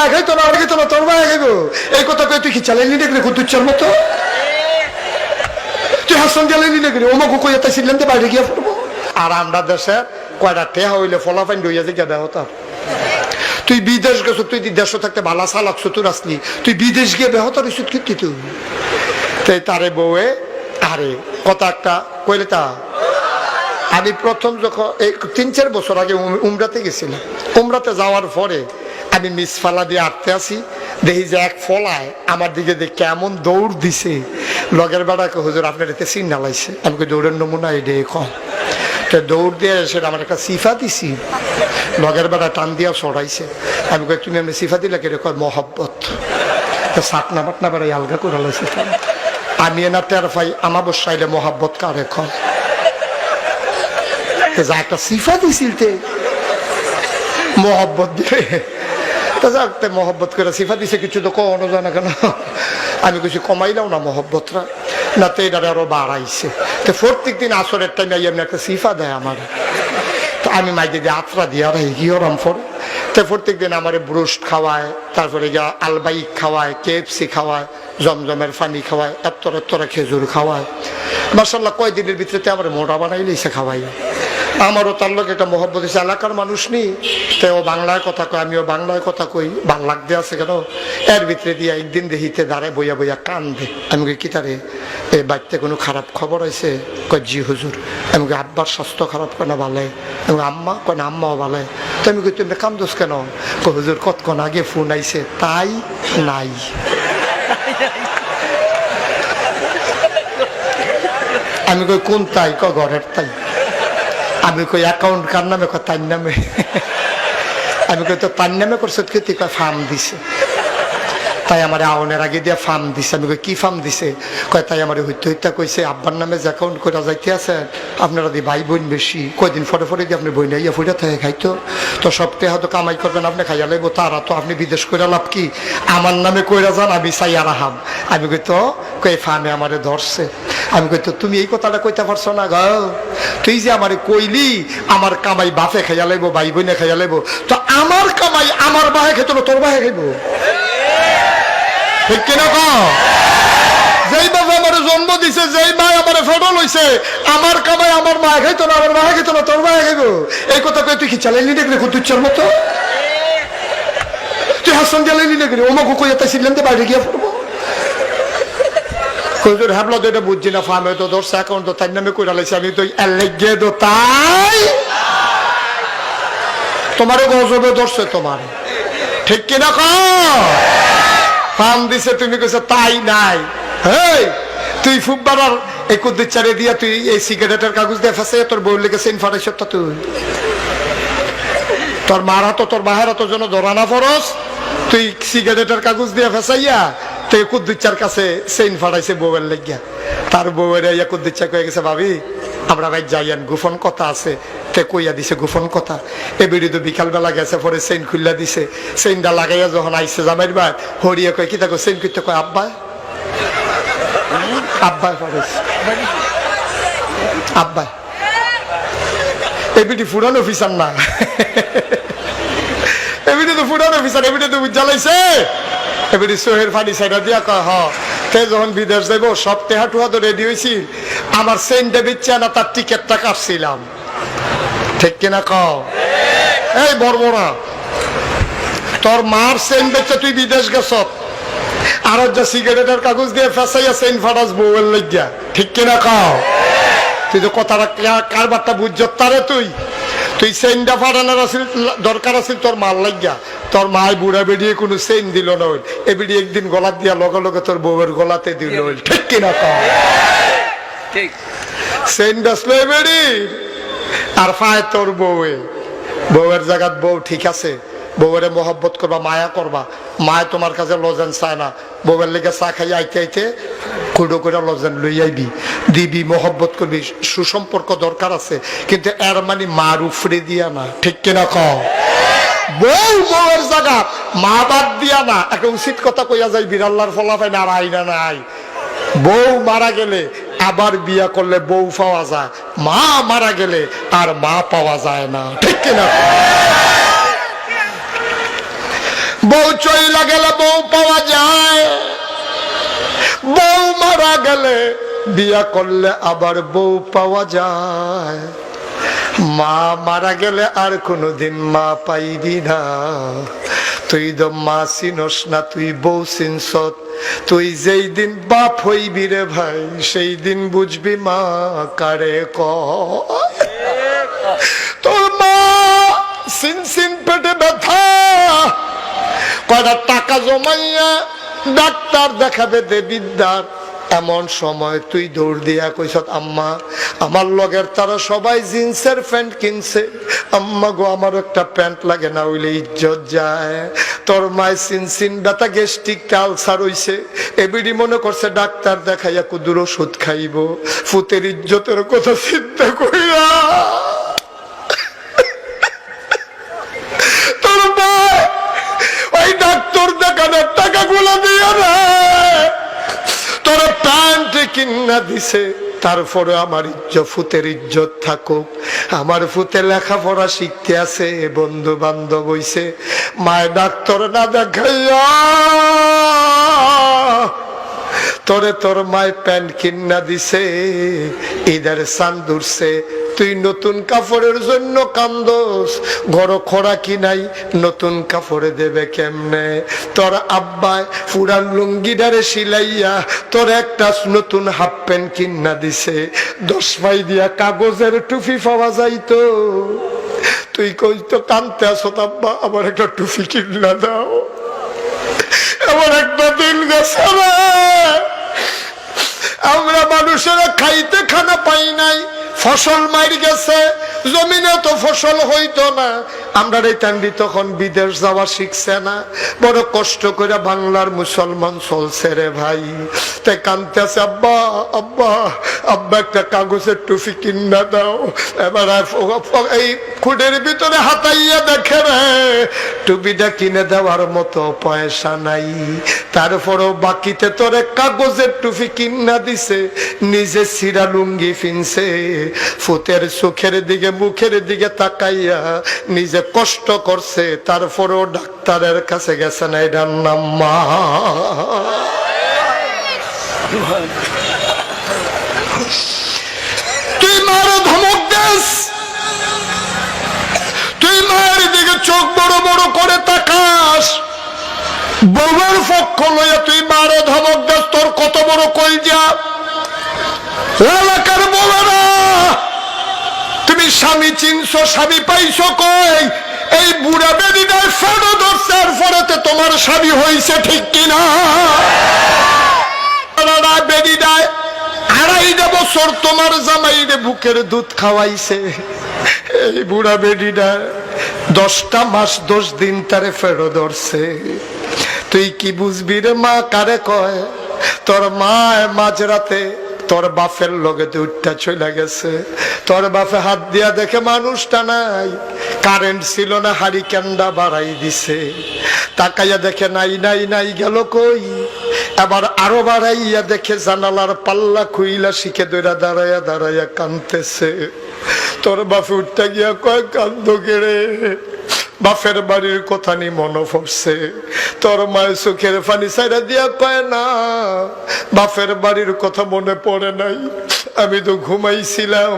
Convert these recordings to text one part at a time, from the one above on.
খাইতো না খাইতো না, তোর এই কথা কই তুই কি চালাইলি দেখলে কুতুচ্ছার মতো? তুই চালাইলি কুকুই এত ছিলেন বাইরে গিয়ে আর আমরা দেশে কয়টা হইলে তার তুই বিদেশ গেছো, তুই দেশ থাকতে ভালা সালাকছো তোর আসলি। তুই বিদেশ গিয়ে বেহতার ইস্যুত কীর্তি তুই? তাই তারে বউয়ে, আরে, কথা একটা কইলে তা। আমি প্রথম যখন, এই তিন চার বছর আগে উম- উমরাতে গেছিলাম। উমরাতে যাওয়ার পরে আমি মিস ফালা দিয়ে আটতে আসি, দেখি যে এক ফলায় আমার দিকে দেখে কেমন দৌড় দিছে। লগের বেড়াকে হুজুর আপনার এতে সিন নালাইছে আমি দৌড়ের নমুনা এই ডে কম তো দৌড় দিয়ে সেটা আমার একটা সিফা দিছি। লগের বেড়া টান দিয়া সরাইছে আমি কই, তুমি আমি সিফা দিলে কেটে কয় মহব্বত? তো সাতনা বাটনা বেড়াই আলগা করে লাইছে। আমি এনা টের পাই আমার বসাইলে মহাব্বত কারে এখন যা একটা সিফা দিছিল তে। মহব্বত দিয়ে। তো মহব্বত করে সিফা দিছে, কিছু তো কোনো জানা কেন? আমি কিছু কমাইলাম না মহব্বতরা। না, তো এটা আরও বাড়াইছে। তো প্রত্যেক দিন আসরের টাইমে এমনি একটা সিফা দেয় আমার। তো আমি মাইকে দিয়ে আত্রা দিয়ে, আর, কি ওরম ফোর? তো প্রত্যেক দিন আমার ব্রুস্ট খাওয়ায়, তারপরে গিয়া আলবাইক খাওয়ায়, কেএফসি খাওয়ায়, জমজমের পানি খাওয়ায়, এত্তর এত্তরা খেজুর খাওয়ায়। মার্শাল্লাহ কয়দিনের ভিতরে আমার মোটা বানাই লিছে খাওয়াই আমারও তার লোক একটা মহব্বত হয়েছে। এলাকার মানুষ নি তো ও বাংলায় কথা কয় আমিও বাংলায় কথা কই। ভালো লাগতে আছে কেন? এর ভিতরে দিয়ে একদিন দেখিতে দাঁড়ায় বইয়া বইয়া কান্দে। আমি কি তারে? এই বাড়িতে কোনো খারাপ খবর আছে কয় জি হুজুর। আমি আব্বার স্বাস্থ্য খারাপ কেন ভালে? কই, আম্মা? কয় না আম্মাও ভালে। তো আমি কই তুমি কান্দোস কেন? কই হুজুর কতক্ষণ আগে ফোন আইছে? তাই নাই। আমি কই কোন তাই? ক ঘরের তাই। আমি কই অ্যাকাউন্ট কার নামে তার নামে? আমি কই তো তার নামে করছ কি ফার্ম দিছে। তাই আমার আউনের আগে দিয়ে ফার্ম দিছে। আমি কই, কি ফার্ম দিছে? কয়, তাই আমার হইতে হইতে কইছে। আব্বার নামে যে অ্যাকাউন্ট করে যাইতে আছে আপনারা দি ভাই বোন বেশি। কয়দিন পরে পরে দিয়ে আপনি বই নাইয়া ফুটা থাকে খাইতো। তো সপ্তাহে হয়তো কামাই করবেন, আপনি খাইয়া লাগবো তারা তো আপনি বিদেশ করে লাভ কি? আমার নামে কইরা যান, আমি চাই আর হাম আমি কই, তো? কই ফার্মে আমারে ধরছে। আমি কই, তো তুমি এই কথাটা কইতে পারছ না গো? তুই যে আমারে কইলি, আমার কামাই বাপে খাইয়া লাগবো ভাই বোনে খাইয়া লাগবো তো আমার কামাই আমার বাহে খেতো তোর বাহে খাইবো? ঠিক কিনা কও? যেই বাবা আমার জন্ম দিছে, যেই মা আমার ফেডল হইছে আমার কামাই আমার মা খাইতো না আমার মা খাইতো না তোর মা খাইব? এই কথা কই তুই কি চালাইলি দেখলে কুতুচ্ছার মতো? তুই হাসান চালাইলি দেখলি ওমাকে কই এত ছিলেন তো বাইরে গিয়ে পড়ব হুজুর হ্যাবলা তো এটা বুঝছি না ফার্মে তো ধরছে অ্যাকাউন্ট তো তার নামে কইরা লাইছে আমি তো এলেগে দো তাই। তোমারও গজবে ধরছে তোমার ঠিক কিনা কও? ফান দিছে, তুমি কইছো, তাই নাই। হেই, তুই ফুটবার এই কুদ্দুর চারে দিয়া তুই এই সিগারেটের কাগজ দিয়ে ফেসে, তোর বউ লেগেছে ইনফারেশন তুই। তোর মার হাতো তোর বাহের হাতো জন্য ধরানা ফরস তুই সিগারেটের কাগজ দিয়ে ফেসাইয়া, তুই কুদ্দুচ্চার কাছে সেইন ফাড়াইছে বউয়ের লেগিয়া। তার বউয়ের ইয়া কুদ্দুচ্চা কয়ে গেছে, ভাবি, আমরা ভাই যাইয়ান, গোপন কথা আছে। তে কইয়া দিছে গোপন কথা। এ বেড়ি তো বিকালবেলা গেছে, পরে সেইন খুললা দিছে। সেইনটা লাগাইয়া যখন আইসে জামাইর বার হরিয়া কয়, কি তাকে সেইন করতে কয়, আব্বা? আব্বা ফাড়াইছে আব্বা। এবিটি ফুরান অফিসার না। এবিটি তো ফুরান অফিসার এবিটি তো জ্বালাইছে এবিটি সোহের ফানি সাইডা দিয়া কয়, হ, তে যখন বিদেশ যাইব সব টেহা টুহা তো রেডি হয়েছি আমার সেন্টে বিচ্ছে না তার টিকিটটা কাটছিলাম। ঠিক কিনা কও? এই বর্বরা তোর মার সেন্ট বেচে তুই বিদেশ গেছ। আর যা সিগারেটের কাগজ দিয়ে ফেসাইয়া সেন্ট ফাটাস বউয়ের লইয়া ঠিক কিনা কও? তুই তো কথাটা কারবারটা বুঝছ তারে তুই? তুই সেইনটা ফাটানোর আছিল দরকার আছিল তোর মাল লাগিয়া তোর মায় বুড়া বেরিয়ে কোনো সেইন দিল না ওই। এ একদিন গলাত দিয়া লগে লগে তোর বউয়ের গলাতে দিল ঠিক কিনা কও? ঠিক। সেইন ডাসলো এ আর ফায় তোর বউয়ে। বউয়ের জায়গাত বউ ঠিক আছে, বউয়ের মহব্বত করবা, মায়া করবা। মায় তোমার কাছে লজেন চায় না। বউয়ের লেগে চা খাই আইতে আইতে কুড়ো করে লজেন লই আইবি। দিবি, মহব্বত করবি, সুসম্পর্ক দরকার আছে, কিন্তু এর মানে মার উফরে দিয়া না। ঠিক কিনা কও? বউ বউয়ের জায়গা, মা বাদ দিয়া না। একটা উচিত কথা কইয়া যাই, বিড়াল্লার ফলাফাই না আইনা নাই। বউ মারা গেলে আবার বিয়া করলে বউ পাওয়া যায়, মা মারা গেলে আর মা পাওয়া যায় না। ঠিক কিনা? বউ চইলা গেলে বউ পাওয়া যায়। বউ মারা গেলে বিয়া করলে আবার বউ পাওয়া যায়। মা মারা গেলে আর কোনোদিন মা পাইবি না। তুই তো মা চিনস না, তুই বউ সিনসত তুই যেই দিন বাপ হইবি রে ভাই, সেই দিন বুঝবি মা কারে ক তোর মা সিন সিন পেটে ব্যথা। কয়টা টাকা জমাইয়া ডাক্তার দেখাবে দেবিদ্যার এমন সময় তুই দৌড় দিয়া কইসত আম্মা, আমার লগের তারা সবাই জিন্সের প্যান্ট কিনছে। আম্মা গো, আমার একটা প্যান্ট লাগে না হইলে ইজ্জত যায়। তোর মায় সিন সিন ব্যথা গেস্টিক আলসার হইছে। এবিডি মনে করছে ডাক্তার দেখাইয়া কুদুর ওষুধ খাইব। ফুতের ইজ্জতের কথা চিন্তা করিয়া তোর ভাই ওই ডাক্তার দেখানোর টাকাগুলো দিয়ে না। প্যান্ট কিনা দিছে তারপরে আমার ইজ্জত ফুতের ইজ্জত থাকুক। আমার ফুতে লেখাপড়া শিখতে আছে, এ বন্ধু বান্ধব হইছে। মায় ডাক্তার না দেখাইয়া তোরে তোর মায় প্যান্ট কিন্না দিছে, ঈদের সান দূরছে তুই নতুন কাপড়ের জন্য কান্দোস ঘর খোরা কি নাই? নতুন কাপড়ে দেবে কেমনে? তোর আব্বায় পুরান লুঙ্গিডারে সিলাইয়া তোর একটা নতুন হাফ প্যান্ট কিনা দিছে। দশ পাই দিয়া কাগজের টুপি পাওয়া যাইতো। তুই কই তো কানতে আসো আব্বা, আমার একটা টুপি কিনা দাও। এমন একটা দিন গেছে আমরা মানুষেরা খাইতে খানা পাই নাই। ফসল মার গেছে জমিনে তো ফসল হইতো না। আমরা এই টান্ডি তখন বিদেশ যাওয়া শিখছে না। বড় কষ্ট করে বাংলার মুসলমান চলছে রে ভাই। তাই কানতেছে আব্বা আব্বা আব্বা, একটা কাগজের টুপি কিনা দাও। এবার এই খুঁড়ের ভিতরে হাতাইয়া দেখে রে। টুপিটা কিনে দেওয়ার মতো পয়সা নাই। তারপরও বাকিতে তোরে কাগজের টুপি কিনা দিছে, নিজে সিরা লুঙ্গি ফিনছে। ফুতের চোখের দিকে, মুখের দিকে তাকাইয়া নিজে কষ্ট করছে, তারপরেও ডাক্তারের কাছে গেছে না, এটার নাম মা। তুই মারো ধমক দেস। তুই দিকে চোখ বড় বড় করে তাকাস। বউয়ের পক্ষ লইয়া তুই মারো ধমক দেস, তোর কত বড় কইজা এলাকার বউয়েরা স্বামী চিনছো, স্বামী পাইছো কই? এই বুড়া বেদিনায় ফেরো ধরছে, আর ফরেতে তোমার স্বামী হইছে ঠিক কিনা? বেদিনায় আড়াইটা বছর তোমার জামাইরে বুকের দুধ খাওয়াইছে। এই বুড়া বেডিটা দশটা মাস, দশ দিন তারে ফেরো ধরছে। তুই কি বুঝবি রে মা, কারে কয়? তোর মা মাঝরাতে তোর বাপের লগে দুধটা চলে গেছে। তোর বাপে হাত দিয়া দেখে মানুষটা নাই। কারেন্ট ছিল না হারি ক্যান্ডা বাড়াই দিছে। তাকাইয়া দেখে নাই নাই নাই গেল কই? আবার আরও বাড়াইয়া দেখে জানালার পাল্লা খুইলা শিখে দইরা দাঁড়াইয়া দাঁড়াইয়া কানতেছে। তোর বাপে উঠতে গিয়া কয়, কান্দ গেড়ে বাপের বাড়ির কথা নি মনে পড়ছে। তোর মায়ের চোখের ফানি সাইরা দিয়া কয়, না বাপের বাড়ির কথা মনে পড়ে নাই। আমি তো ঘুমাইছিলাম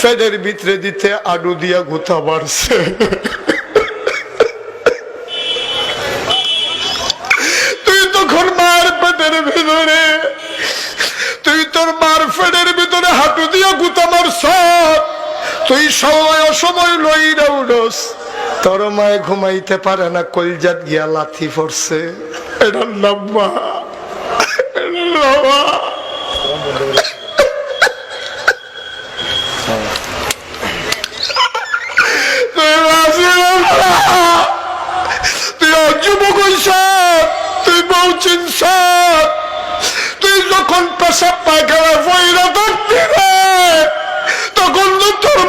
ফেডের ভিতরে দিতে আডু দিয়া গুথা বাড়ছে তুই মার ভিতরে, তুই তোর মার ফেডের ভিতরে দিয়া মারছ। তুই সময় অসময় মায়ে ঘুমাইতে পারে না, কলজাত গিয়া লাথি পড়ছে। এটার নাম নাম তুই তুই বউ চিনছ তুই যখন পেশাব পায়খানা ফইরা থাকবি তখন তো তোর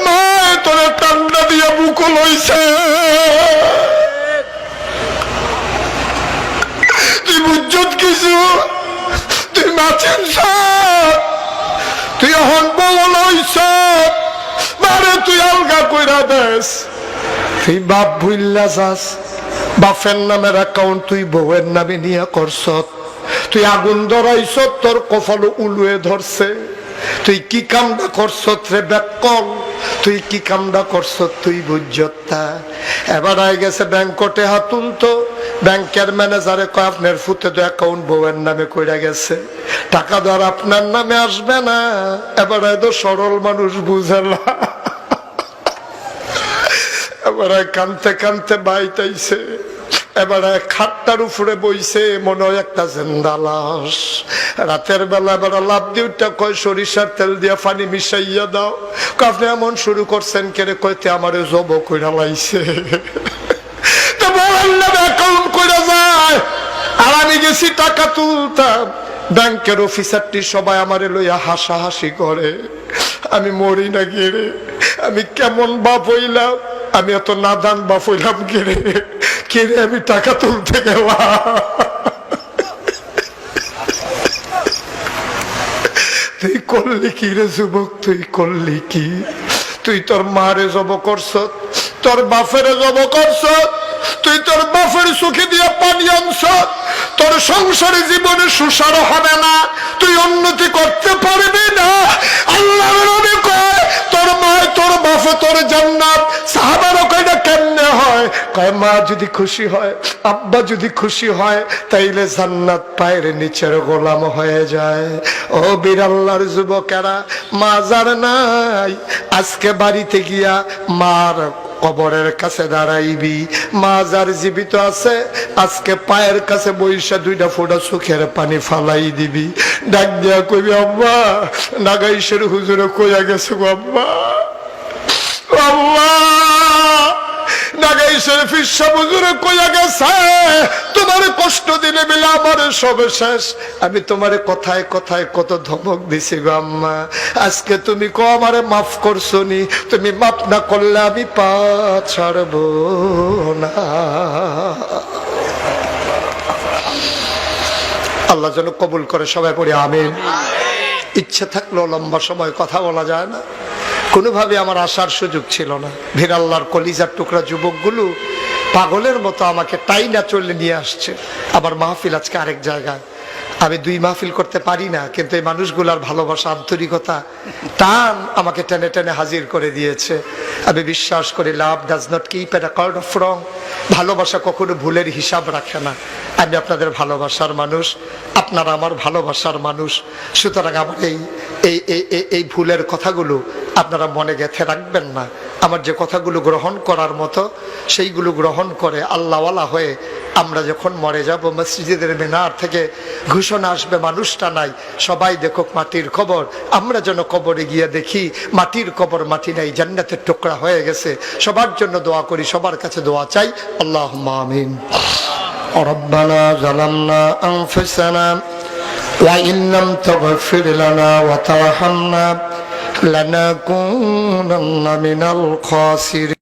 তুই বাপ ভুললা যাস বাফের নামের অ্যাকাউন্ট তুই বউয়ের নামে নিয়ে করছ তুই আগুন ধরাইছ তোর কপাল উলুয়ে ধরছে। তুই কি কামটা করছ রে ব্যাকল তুই কি কামটা করছ তুই বুঝতা এবার আই গেছে ব্যাংকটে হাতুন তো ব্যাংকের ম্যানেজারে কয়, আপনার ফুতে তো অ্যাকাউন্ট বউয়ের নামে কইরা গেছে। টাকা ধর আপনার নামে আসবে না। এবার তো সরল মানুষ বুঝে না। এবারে কানতে কানতে বাইতাইছে। এবারে খাটটার উপরে বইছে মনে হয় একটা জেন্দা লাশ। রাতের বেলা এবারে লাভ দিউটা কয়, সরিষার তেল দিয়া পানি মিশাইয়া দাও। আপনি এমন শুরু করছেন কেড়ে কইতে আমারে জব কইরা লাইছে। আর আমি গেছি ব্যাংকের অফিসারটি সবাই আমারে করে। আমি মরি না আমি কেমন বাপ হইলাম। আমি এত নাদান বাপ হইলাম গেরে কেড়ে আমি টাকা তুলতে গেলাম? তুই করলি কি রে যুবক? তুই করলি কি? তুই তোর মারে জব করছ তোর বাপের জব করছ তুই তোর বাপের সুখে দিয়ে পানি আনছ তোর সংসারে জীবনে সুসার হবে না? তুই উন্নতি করতে কয়, মা যদি খুশি হয়, আব্বা যদি খুশি হয়, তাইলে জান্নাত পায়ের নিচের গোলাম হয়ে যায়। ও বিরাল্লার যুবকেরা মাজার নাই, আজকে বাড়িতে গিয়া মার কবরের কাছে দাঁড়াইবি। মা যার জীবিত আছে, আজকে পায়ের কাছে বৈশা দুইটা ফোটা সুখের পানি ফালাই দিবি। ডাক দিয়া কইবি, আব্বা, নাগাইশের হুজুরে কইয়া গেছে গো আব্বা। আল্লাহ আমি তোমারে কথায় কথায় কত ধমক দিছি গো আম্মা। আজকে তুমি আমারে মাফ করছ নি। তুমি মাফ না করলে আমি পা ছাড়বো না। আল্লাহ যেন কবুল করে সবাই পড়ে, আমিন। ইচ্ছে থাকলেও লম্বা সময় কথা বলা যায় না। কোনোভাবে আমার আসার সুযোগ ছিল না। ভিরাল্লার কলিজার টুকরা যুবকগুলো পাগলের মতো আমাকে টাই না চললে নিয়ে আসছে। আবার মাহফিল আজকে আরেক জায়গায়। আমি দুই মাহফিল করতে পারি না, কিন্তু এই মানুষগুলার ভালোবাসা, আন্তরিকতা টান আমাকে টেনে টেনে হাজির করে দিয়েছে। আমি বিশ্বাস করি love does not keep a record of wrong ভালোবাসা কখনো ভুলের হিসাব রাখে না। আমি আপনাদের ভালোবাসার মানুষ, আপনারা আমার ভালোবাসার মানুষ। সুতরাং আমার এই- এই এই ভুলের কথাগুলো আপনারা মনে গেঁথে রাখবেন না আমার যে কথাগুলো গ্রহণ করার মতো সেইগুলো গ্রহণ করে আল্লাহওয়ালা হয়ে আমরা যখন মরে যাব মসজিদের মিনার থেকে ঘোষণা আসবে মানুষটা নাই সবাই দেখুক মাটির খবর আমরা যেন কবরে গিয়ে দেখি মাটির কবর মাটি নাই জান্নাতের টুকরা হয়ে গেছে সবার জন্য দোয়া করি সবার কাছে দোয়া চাই আল্লাহ আমিন ربنا ظلمنا أنفسنا وإن لم تغفر لنا وترحمنا لنكونن من الخاسرين